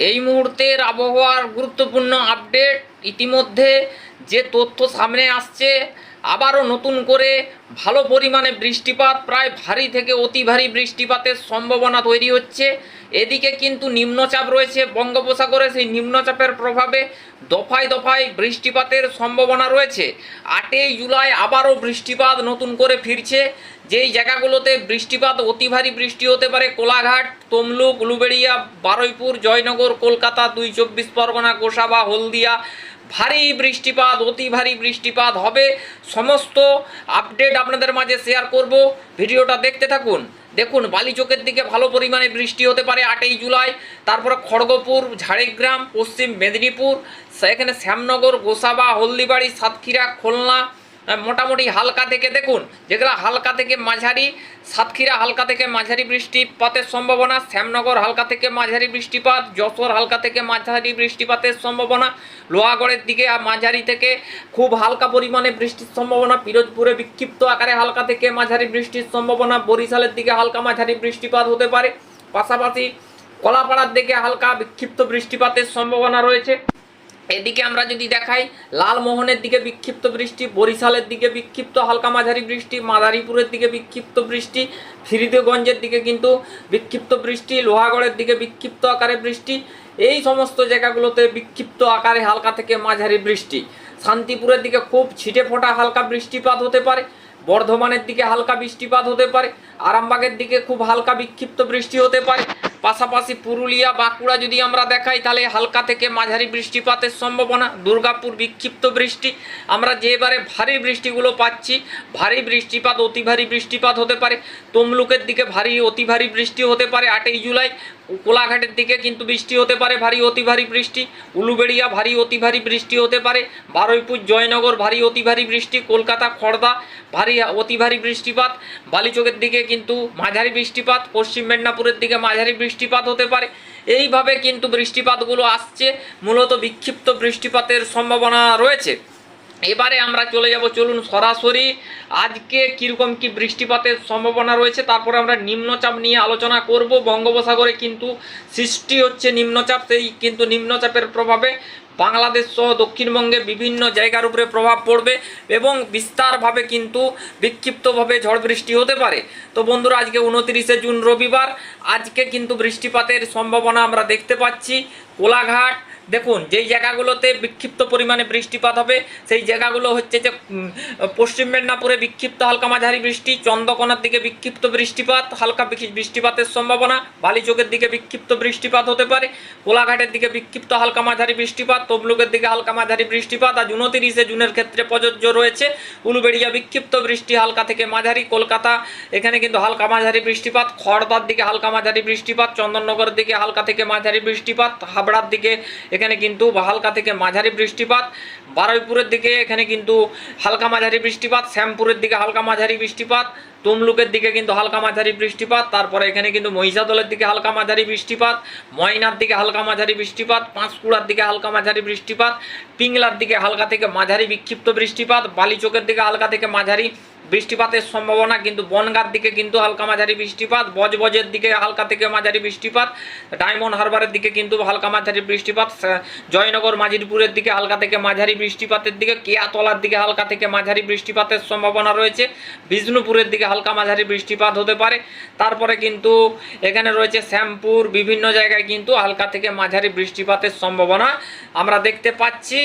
এই মুহূর্তের আবহাওয়ার গুরুত্বপূর্ণ আপডেট ইতিমধ্যে যে তথ্য সামনে আসছে আবারও নতুন করে ভালো পরিমাণে বৃষ্টিপাত, প্রায় ভারী থেকে অতি ভারী বৃষ্টিপাতের সম্ভাবনা তৈরি হচ্ছে। এদিকে কিন্তু নিম্নচাপ রয়েছে বঙ্গোপসাগরে, সেই নিম্নচাপের প্রভাবে দফায় দফায় বৃষ্টিপাতের সম্ভাবনা রয়েছে। আটই জুলাই আবারও বৃষ্টিপাত নতুন করে ফিরছে। যেই জায়গাগুলোতে বৃষ্টিপাত, অতি ভারী বৃষ্টি হতে পারে, কোলাঘাট, তমলুক উলুবেড়িয়া বারুইপুর, জয়নগর, কলকাতা, দুই চব্বিশ পরগনা, গোসাবা, হলদিয়া ভারী বৃষ্টিপাত, অতি ভারী বৃষ্টিপাত হবে। সমস্ত আপডেট আপনাদের মাঝে শেয়ার করব। ভিডিওটা দেখতে থাকুন। দেখুন বালিচকের দিকে ভালো পরিমাণে বৃষ্টি হতে পারে আটই জুলাই। তারপরে খড়গপুর, ঝাড়গ্রাম, পশ্চিম মেদিনীপুর এখানে শ্যামনগর, গোসাবা, হলদিবাড়ি, সাতক্ষীরা, খুলনা মোটামুটি হালকা থেকে দেখুন, যেগুলো হালকা থেকে মাঝারি, সাতক্ষীরা হালকা থেকে মাঝারি বৃষ্টিপাতের সম্ভাবনা, শ্যামনগর হালকা থেকে মাঝারি বৃষ্টিপাত, যশোর হালকা থেকে মাঝারি বৃষ্টিপাতের সম্ভাবনা, লোহাগড়ের দিকে মাঝারি থেকে খুব হালকা পরিমাণে বৃষ্টির সম্ভাবনা, পিরোজপুরে বিক্ষিপ্ত আকারে হালকা থেকে মাঝারি বৃষ্টির সম্ভাবনা, বরিশালের দিকে হালকা মাঝারি বৃষ্টিপাত হতে পারে। পাশাপাশি কলাপাড়ার দিকে হালকা বিক্ষিপ্ত বৃষ্টিপাতের সম্ভাবনা রয়েছে। এদিকে আমরা যদি দেখাই, লালমোহনের দিকে বিক্ষিপ্ত বৃষ্টি, বরিশালের দিকে বিক্ষিপ্ত, হালকা মাঝারি বৃষ্টি, মাদারীপুরের দিকে বিক্ষিপ্ত বৃষ্টি ফিরিদগঞ্জের দিকে কিন্তু বিক্ষিপ্ত বৃষ্টি, লোহাগড়ের দিকে বিক্ষিপ্ত আকারে বৃষ্টি, এই সমস্ত জায়গাগুলোতে বিক্ষিপ্ত আকারে হালকা থেকে মাঝারি বৃষ্টি। শান্তিপুরের দিকে খুব ছিটে ফোটা হালকা বৃষ্টিপাত হতে পারে, বর্ধমানের দিকে হালকা বৃষ্টিপাত হতে পারে, আরামবাগের দিকে খুব হালকা বিক্ষিপ্ত বৃষ্টি হতে পারে পাশাপাশি পুরুলিয়া, বাঁকুড়া যদি আমরা দেখাই, তাহলে হালকা থেকে মাঝারি বৃষ্টিপাতের সম্ভাবনা, দুর্গাপুর বিক্ষিপ্ত বৃষ্টি। আমরা যে এবারে ভারী বৃষ্টিগুলো পাচ্ছি, ভারী বৃষ্টিপাত, অতি ভারী বৃষ্টিপাত হতে পারে। তমলুকের দিকে ভারী, অতি ভারী বৃষ্টি হতে পারে আটই জুলাই। কোলাঘাটের দিকে কিন্তু বৃষ্টি হতে পারে, ভারী, অতি ভারী বৃষ্টি। উলুবেড়িয়া, ভারী, অতি ভারী বৃষ্টি হতে পারে। বারুইপুর, জয়নগর, ভারী, অতি ভারী বৃষ্টি। কলকাতা খড়দা ভারী, অতি ভারী বৃষ্টিপাত। বালিচকের দিকে কিন্তু মাঝারি বৃষ্টিপাত। পশ্চিম মেদিনীপুরের দিকে মাঝারি বৃষ্টিপাত হতে পারে। এইভাবে কিন্তু বৃষ্টিপাতগুলো আসছে। মূলত বিক্ষিপ্ত বৃষ্টিপাতের সম্ভাবনা রয়েছে। এবারে আমরা চলে যাব, চলুন সরাসরি। আজকে কীরকম কি বৃষ্টিপাতের সম্ভাবনা রয়েছে, তারপরে আমরা নিম্নচাপ নিয়ে আলোচনা করব। বঙ্গোপসাগরে কিন্তু সৃষ্টি হচ্ছে নিম্নচাপ, সেই কিন্তু নিম্নচাপের প্রভাবে বাংলাদেশ সহ দক্ষিণবঙ্গে বিভিন্ন জায়গার উপরে প্রভাব পড়বে এবং বিস্তারভাবে কিন্তু বিক্ষিপ্তভাবে ঝড় বৃষ্টি হতে পারে। তো বন্ধুরা, আজকে উনতিরিশে জুন রবিবার, আজকে কিন্তু বৃষ্টিপাতের সম্ভাবনা আমরা দেখতে পাচ্ছি। কোলাঘাট দেখুন, যেই জায়গাগুলোতে বিক্ষিপ্ত পরিমাণে বৃষ্টিপাত হবে, সেই জায়গাগুলো হচ্ছে যে পশ্চিম মেদিনীপুরে বিক্ষিপ্ত হালকা মাঝারি বৃষ্টি, চন্দ্রকোনার দিকে বিক্ষিপ্ত বৃষ্টিপাত, হালকা বৃষ্টিপাতের সম্ভাবনা, বালিচকের দিকে বিক্ষিপ্ত বৃষ্টিপাত হতে পারে, কোলাঘাটের দিকে বিক্ষিপ্ত হালকা মাঝারি বৃষ্টিপাত, তমলুকের দিকে হালকা মাঝারি বৃষ্টিপাত, আজ উনতিরিশে জুনের ক্ষেত্রে প্রযোজ্য রয়েছে, উলুবেড়িয়া বিক্ষিপ্ত বৃষ্টি হালকা থেকে মাঝারি, কলকাতা এখানে কিন্তু হালকা মাঝারি বৃষ্টিপাত, খড়দার দিকে হালকা মাঝারি বৃষ্টিপাত চন্দননগরের দিকে হালকা থেকে মাঝারি বৃষ্টিপাত, হাবড়ার দিকে এখানে কিন্তু হালকা থেকে মাঝারি বৃষ্টিপাত, বারুইপুরের দিকে এখানে কিন্তু হালকা মাঝারি বৃষ্টিপাত, শ্যামপুরের দিকে হালকা মাঝারি বৃষ্টিপাত, তমলুকের দিকে কিন্তু হালকা মাঝারি বৃষ্টিপাত, তারপরে এখানে কিন্তু মহিষাদলের দিকে হালকা মাঝারি বৃষ্টিপাত, ময়নার দিকে হালকা মাঝারি বৃষ্টিপাত, পাঁশকুড়ার দিকে হালকা মাঝারি বৃষ্টিপাত, পিংলার দিকে হালকা থেকে মাঝারি বিক্ষিপ্ত বৃষ্টিপাত, বালিচকের দিকে হালকা থেকে মাঝারি বৃষ্টিপাতের সম্ভাবনা, কিন্তু বনগার দিকে কিন্তু হালকা মাঝারি বৃষ্টিপাত বজবজের দিকে হালকা থেকে মাঝারি বৃষ্টিপাত, ডায়মন্ড হারবারের দিকে কিন্তু হালকা মাঝারি বৃষ্টিপাত জয়নগর মাজিরপুরের দিকে হালকা থেকে মাঝারি বৃষ্টিপাতের দিকে, কেয়াতলার দিকে হালকা থেকে মাঝারি বৃষ্টিপাতের সম্ভাবনা রয়েছে, বিষ্ণুপুরের দিকে হালকা মাঝারি বৃষ্টিপাত হতে পারে। তারপরে কিন্তু এখানে রয়েছে শ্যামপুর, বিভিন্ন জায়গায় কিন্তু হালকা থেকে মাঝারি বৃষ্টিপাতের সম্ভাবনা। আমরা দেখতে পাচ্ছি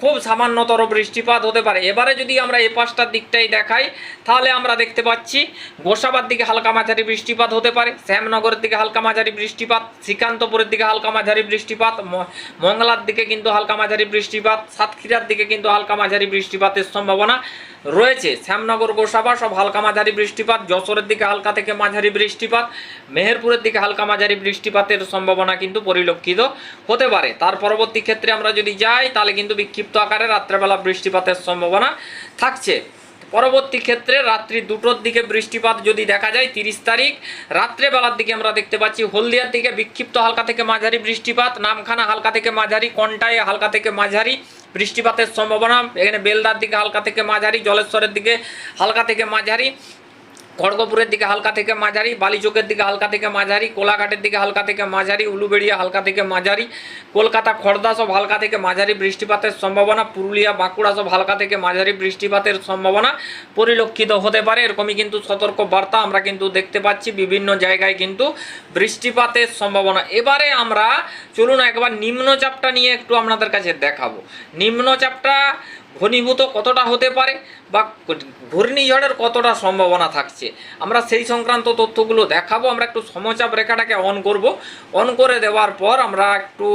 খুব সামান্যতর বৃষ্টিপাত হতে পারে। এবারে যদি আমরা এ পাশটার দিকটাই দেখাই, তাহলে আমরা দেখতে পাচ্ছি, গোসাবার দিকে হালকা মাঝারি বৃষ্টিপাত হতে পারে, শ্যামনগরের দিকে হালকা মাঝারি বৃষ্টিপাত, শ্রীকান্তপুরের দিকে হালকা মাঝারি বৃষ্টিপাত মঙ্গলার দিকে কিন্তু হালকা মাঝারি বৃষ্টিপাত, সাতক্ষীরার দিকে কিন্তু হালকা মাঝারি বৃষ্টিপাতের সম্ভাবনা। রয়েছে। শ্যামনগর গোসাবা, সব হালকা মাঝারি বৃষ্টিপাত। যশোরের দিকে হালকা থেকে মাঝারি বৃষ্টিপাত। মেহেরপুরের দিকে হালকা মাঝারি বৃষ্টিপাতের সম্ভাবনা কিন্তু পরিলক্ষিত হতে পারে। তার পরবর্তী ক্ষেত্রে আমরা যদি যাই, তাহলে কিন্তু বিক্ষিপ্ত আকারে রাত্রেবেলা বৃষ্টিপাতের সম্ভাবনা থাকছে। পরবর্তী ক্ষেত্রে রাত্রি দুটোর দিকে বৃষ্টিপাত যদি দেখা যায়, তিরিশ তারিখ, রাত্রেবেলার দিকে আমরা দেখতে পাচ্ছি হলদিয়ার দিকে বিক্ষিপ্ত হালকা থেকে মাঝারি বৃষ্টিপাত, নামখানা হালকা থেকে মাঝারি কন্টায় হালকা থেকে মাঝারি বৃষ্টিপাতের সম্ভাবনা, এখানে বেলদার দিকে হালকা থেকে মাঝারি, জলেশ্বরের দিকে হালকা থেকে মাঝারি। খড়গপুরের দিকে হালকা থেকে মাঝারি, বালিচকের দিকে হালকা থেকে মাঝারি, কোলাঘাটের দিকে হালকা থেকে মাঝারি, উলুবেড়িয়া হালকা থেকে মাঝারি, কলকাতা খড়দা সব হালকা থেকে মাঝারি বৃষ্টিপাতের সম্ভাবনা, পুরুলিয়া বাঁকুড়া সব হালকা থেকে মাঝারি বৃষ্টিপাতের সম্ভাবনা পরিলক্ষিত হতে পারে। এরকমই কিন্তু সতর্ক বার্তা আমরা কিন্তু দেখতে পাচ্ছি। বিভিন্ন জায়গায় কিন্তু বৃষ্টিপাতের সম্ভাবনা। এবারে আমরা চলুন একবার নিম্নচাপটা নিয়ে একটু আপনাদের কাছে দেখাবো। নিম্নচাপটা ঘনীভূত কতটা হতে পারে বা ঘূর্ণিঝড়ের কতটা সম্ভাবনা থাকছে? আমরা সেই সংক্রান্ত তথ্যগুলো দেখাবো, আমরা একটু সমচাপ রেখাটাকে অন করব। অন করে দেওয়ার পর আমরা একটু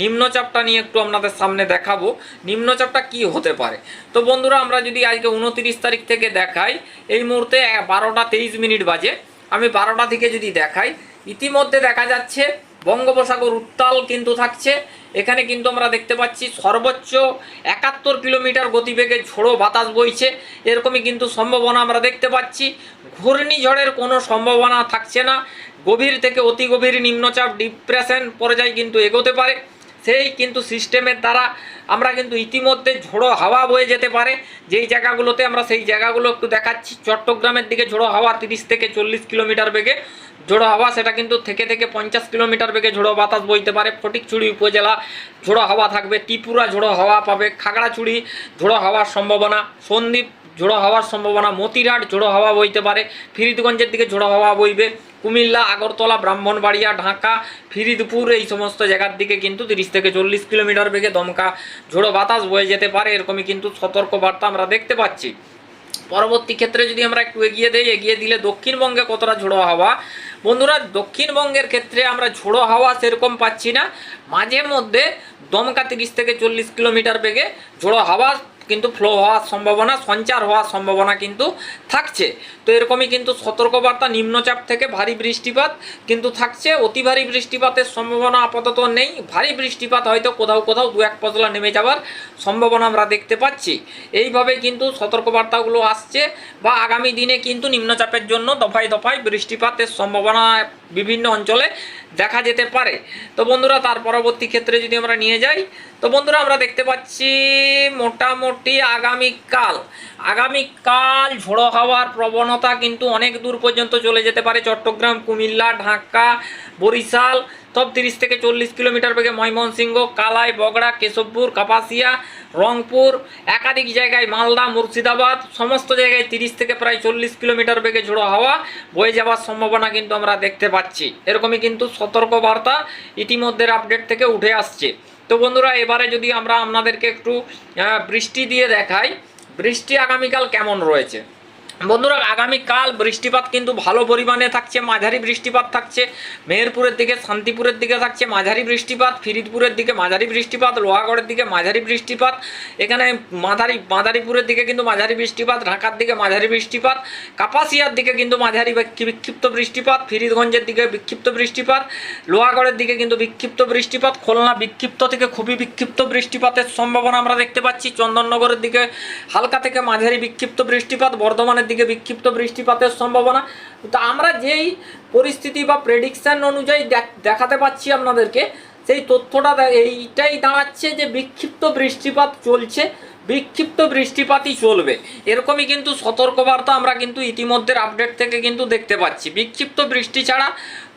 নিম্নচাপটা নিয়ে একটু আপনাদের সামনে দেখাবো, নিম্নচাপটা কি হতে পারে? তো বন্ধুরা, আমরা যদি আজকে উনতিরিশ তারিখ থেকে দেখাই, এই মুহূর্তে বারোটা তেইশ মিনিট বাজে। আমি বারোটা থেকে যদি দেখাই, ইতিমধ্যে দেখা যাচ্ছে বঙ্গোপসাগর উত্তাল কিন্তু থাকছে এখানে কিন্তু আমরা দেখতে পাচ্ছি সর্বোচ্চ একাত্তর কিলোমিটার গতিবেগে ঝোড়ো বাতাস বইছে। এরকমই কিন্তু সম্ভাবনা আমরা দেখতে পাচ্ছি। ঘূর্ণিঝড়ের কোনো সম্ভাবনা থাকছে না। গভীর থেকে অতি গভীর নিম্নচাপ, ডিপ্রেশন পর্যায়ে কিন্তু এগোতে পারে। সেই কিন্তু সিস্টেমের দ্বারা আমরা কিন্তু ইতিমধ্যে ঝোড়ো হাওয়া বয়ে যেতে পারে। যেই জায়গাগুলোতে আমরা সেই জায়গাগুলো একটু দেখাচ্ছি, চট্টগ্রামের দিকে ঝোড়ো হাওয়া তিরিশ থেকে চল্লিশ কিলোমিটার বেগে ঝোড়ো হাওয়া, সেটা কিন্তু থেকে থেকে পঞ্চাশ কিলোমিটার বেগে ঝোড়ো বাতাস বইতে পারে। ফটিকচুড়ি উপজেলা ঝোড়ো হাওয়া থাকবে, ত্রিপুরা ঝোড়ো হাওয়া পাবে, খাগড়াছড়ি ঝোড়ো হাওয়ার সম্ভাবনা, সন্দ্বীপ ঝোড়ো হাওয়ার সম্ভাবনা, মতিরাট ঝোড়ো হাওয়া বইতে পারে, ফিরিদগঞ্জের দিকে ঝোড়ো হাওয়া বইবে, কুমিল্লা, আগরতলা, ব্রাহ্মণবাড়িয়া, ঢাকা, ফিরিদপুর, এই সমস্ত জায়গার দিকে কিন্তু তিরিশ থেকে চল্লিশ কিলোমিটার বেগে দমকা ঝোড়ো বাতাস বয়ে যেতে পারে, এরকমই কিন্তু সতর্কবার্তা আমরা দেখতে পাচ্ছি। পরবর্তী ক্ষেত্রে যদি আমরা একটু এগিয়ে দিই, এগিয়ে দিলে দক্ষিণবঙ্গে কতটা ঝোড়ো হাওয়া? বন্ধুরা, দক্ষিণবঙ্গের ক্ষেত্রে আমরা ঝোড়ো হাওয়া সেরকম পাচ্ছি না। মাঝে মধ্যে দমকা তিরিশ থেকে চল্লিশ কিলোমিটার বেগে ঝোড়ো হাওয়া কিন্তু ফ্লো হওয়ার সম্ভাবনা, সঞ্চার হওয়ার সম্ভাবনা কিন্তু থাকছে। তো এরকমই কিন্তু সতর্কবার্তা নিম্নচাপ থেকে ভারী বৃষ্টিপাত কিন্তু থাকছে। অতি ভারী বৃষ্টিপাতের সম্ভাবনা আপাতত নেই। ভারী বৃষ্টিপাত হয়তো কোথাও কোথাও দু এক পশলা নেমে যাওয়ার সম্ভাবনা আমরা দেখতে পাচ্ছি। এইভাবে কিন্তু সতর্কবার্তাগুলো আসছে বা আগামী দিনে কিন্তু নিম্নচাপের জন্য দফায় দফায় বৃষ্টিপাতের সম্ভাবনা বিভিন্ন অঞ্চলে দেখা যেতে পারে। তো বন্ধুরা, তার পরবর্তী ক্ষেত্রে যদি আমরা নিয়ে যাই, তো বন্ধুরা আমরা দেখতে পাচ্ছি মোটামুটি আগামীকাল আগামীকাল ঝোড়ো হওয়ার প্রবণতা কিন্তু অনেক দূর পর্যন্ত চলে যেতে পারে। চট্টগ্রাম, কুমিল্লা, ঢাকা, বরিশাল সব তিরিশ থেকে চল্লিশ কিলোমিটার বেগে ময়মনসিংহ, কালাই, বগড়া, কেশবপুর, কাপাসিয়া, রংপুর, একাধিক জায়গায় মালদা, মুর্শিদাবাদ, সমস্ত জায়গায় তিরিশ থেকে প্রায় চল্লিশ কিলোমিটার বেগে ঝোড়ো হাওয়া বয়ে যাওয়ার সম্ভাবনা কিন্তু আমরা দেখতে পাচ্ছি। এরকমই কিন্তু সতর্ক বার্তা ইতিমধ্যে আপডেট থেকে উঠে আসছে। তো বন্ধুরা এবারে যদি আমরা আপনাদেরকে একটু বৃষ্টি দিয়ে দেখাই বৃষ্টি আগামীকাল কেমন রয়েছে? বন্ধুরা, আগামীকাল বৃষ্টিপাত কিন্তু ভালো পরিমাণে থাকছে, মাঝারি বৃষ্টিপাত থাকছে, মেহেরপুরের দিকে, শান্তিপুরের দিকে থাকছে, মাঝারি বৃষ্টিপাত, ফিরিদপুরের দিকে মাঝারি বৃষ্টিপাত, লোহাগড়ের দিকে মাঝারি বৃষ্টিপাত, এখানে মাঝারি মাদারীপুরের দিকে কিন্তু মাঝারি বৃষ্টিপাত, ঢাকার দিকে মাঝারি বৃষ্টিপাত, কাপাসিয়ার দিকে কিন্তু মাঝারি বিক্ষিপ্ত বৃষ্টিপাত, ফিরিদগঞ্জের দিকে বিক্ষিপ্ত বৃষ্টিপাত, লোহাগড়ের দিকে কিন্তু বিক্ষিপ্ত বৃষ্টিপাত, খুলনা বিক্ষিপ্ত থেকে খুবই বিক্ষিপ্ত বৃষ্টিপাতের সম্ভাবনা আমরা দেখতে পাচ্ছি, চন্দননগরের দিকে হালকা থেকে মাঝারি বিক্ষিপ্ত বৃষ্টিপাত, বর্ধমানের দিকে বিক্ষিপ্ত বৃষ্টিপাতের সম্ভাবনা। তো আমরা যেই পরিস্থিতি বা প্রেডিকশান অনুযায়ী দেখ- দেখাতে পাচ্ছি আপনাদেরকে, সেই তথ্যটা এইটাই দাঁড়াচ্ছে যে বিক্ষিপ্ত বৃষ্টিপাত চলছে, বিক্ষিপ্ত বৃষ্টিপাতই চলবে। এরকমই কিন্তু সতর্কবার্তা আমরা কিন্তু ইতিমধ্যে আপডেট থেকে কিন্তু দেখতে পাচ্ছি। বিক্ষিপ্ত বৃষ্টি ছাড়া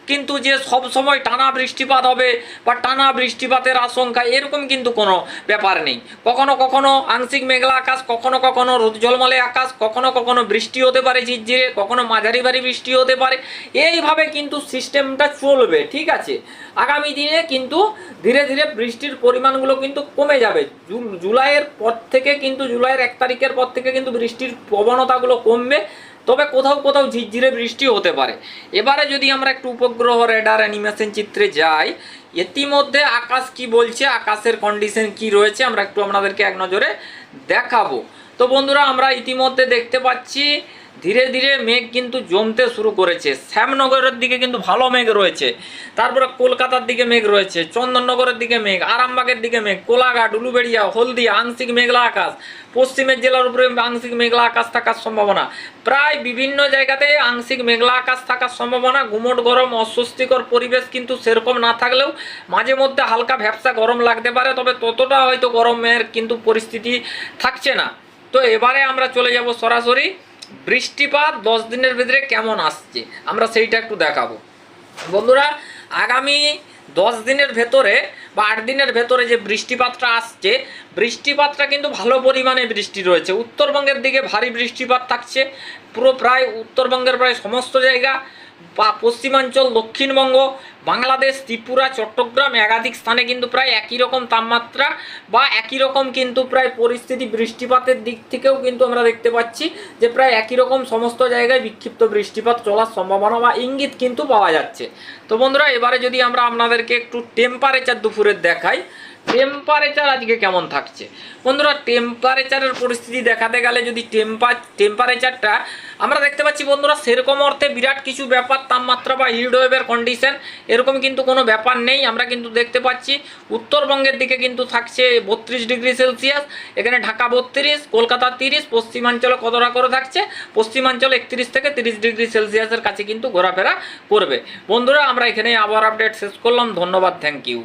কিন্তু যে সব সময় টানা বৃষ্টিপাত হবে বা টানা বৃষ্টিপাতের আশঙ্কা, এরকম কিন্তু কোনো ব্যাপার নেই। কখনো কখনো আংশিক মেঘলা আকাশ, কখনো কখনো রোদ ঝলমলে আকাশ, কখনো কখনো বৃষ্টি হতে পারে ঝিরঝিরে, কখনো মাঝারি ভারী বৃষ্টি হতে পারে। এইভাবে কিন্তু সিস্টেমটা চলবে, ঠিক আছে? আগামী দিনে কিন্তু ধীরে ধীরে বৃষ্টির পরিমাণগুলো কিন্তু কমে যাবে। জুলাইয়ের পর থেকে কিন্তু, জুলাইয়ের এক তারিখের পর থেকে কিন্তু বৃষ্টির প্রবণতাগুলো কমবে। তবে কোথাও কোথাও ঝিরঝিরে বৃষ্টি হতে পারে। এবারে যদি আমরা একটু উপগ্রহ রেডার অ্যানিমেশন চিত্রে যাই, ইতিমধ্যে আকাশ কি বলছে, আকাশের কন্ডিশন কি রয়েছে, আমরা একটু আপনাদেরকে এক নজরে দেখাবো। তো বন্ধুরা, আমরা ইতিমধ্যে দেখতে পাচ্ছি ধীরে ধীরে মেঘ কিন্তু জমতে শুরু করেছে। শ্যামনগরের দিকে কিন্তু ভালো মেঘ রয়েছে। তারপরে কলকাতার দিকে মেঘ রয়েছে, চন্দননগরের দিকে মেঘ, আরামবাগের দিকে মেঘ, কোলাঘাট, উলুবেড়িয়া, হলদিয়া, আংশিক মেঘলা আকাশ। পশ্চিমের জেলার উপরে আংশিক মেঘলা আকাশ থাকার সম্ভাবনা। প্রায় বিভিন্ন জায়গাতে আংশিক মেঘলা আকাশ থাকার সম্ভাবনা। গুমট গরম, অস্বস্তিকর পরিবেশ কিন্তু সেরকম না থাকলেও মাঝে মধ্যে হালকা ভ্যাবসা গরম লাগতে পারে, তবে ততটা হয়তো গরমের কিন্তু পরিস্থিতি থাকছে না। তো এবারে আমরা চলে যাব সরাসরি বৃষ্টিপাত দশ দিনের ভিতরে কেমন আসছে? আমরা সেইটা একটু দেখাবো। বন্ধুরা, আগামী দশ দিনের ভেতরে বা আট দিনের ভেতরে যে বৃষ্টিপাতটা আসছে, বৃষ্টিপাতটা কিন্তু ভালো পরিমাণে বৃষ্টি রয়েছে। উত্তরবঙ্গের দিকে ভারী বৃষ্টিপাত থাকছে। পুরো প্রায় উত্তরবঙ্গের প্রায় সমস্ত জায়গা বা পশ্চিমাঞ্চল, দক্ষিণবঙ্গ, বাংলাদেশ, ত্রিপুরা, চট্টগ্রাম একাধিক স্থানে কিন্তু প্রায় একই রকম তাপমাত্রা বা একই রকম কিন্তু প্রায় পরিস্থিতি বৃষ্টিপাতের দিক থেকেও কিন্তু আমরা দেখতে পাচ্ছি যে প্রায় একই রকম সমস্ত জায়গায় বিক্ষিপ্ত বৃষ্টিপাত চলার সম্ভাবনা বা ইঙ্গিত কিন্তু পাওয়া যাচ্ছে। তো বন্ধুরা, এবারে যদি আমরা আপনাদেরকে একটু টেম্পারেচার দুপুরের দেখাই টেম্পারেচার আজকে কেমন থাকছে? বন্ধুরা টেম্পারেচারের পরিস্থিতি দেখাতে গেলে যদি টেম্পার টেম্পারেচারটা আমরা দেখতে পাচ্ছি বন্ধুরা, সেরকম অর্থে বিরাট কিছু ব্যাপার, তাপমাত্রা বা হিট ওয়েভের কন্ডিশন এরকম কিন্তু কোনো ব্যাপার নেই। আমরা কিন্তু দেখতে পাচ্ছি, উত্তরবঙ্গের দিকে কিন্তু থাকছে বত্রিশ ডিগ্রি সেলসিয়াস, এখানে ঢাকা বত্রিশ, কলকাতা তিরিশ, পশ্চিমাঞ্চলে কতটা করে থাকছে? পশ্চিমাঞ্চল একত্রিশ থেকে তিরিশ ডিগ্রি সেলসিয়াসের কাছে কিন্তু ঘোরাফেরা করবে। বন্ধুরা, আমরা এখানে আবার আপডেট শেষ করলাম। ধন্যবাদ থ্যাংক ইউ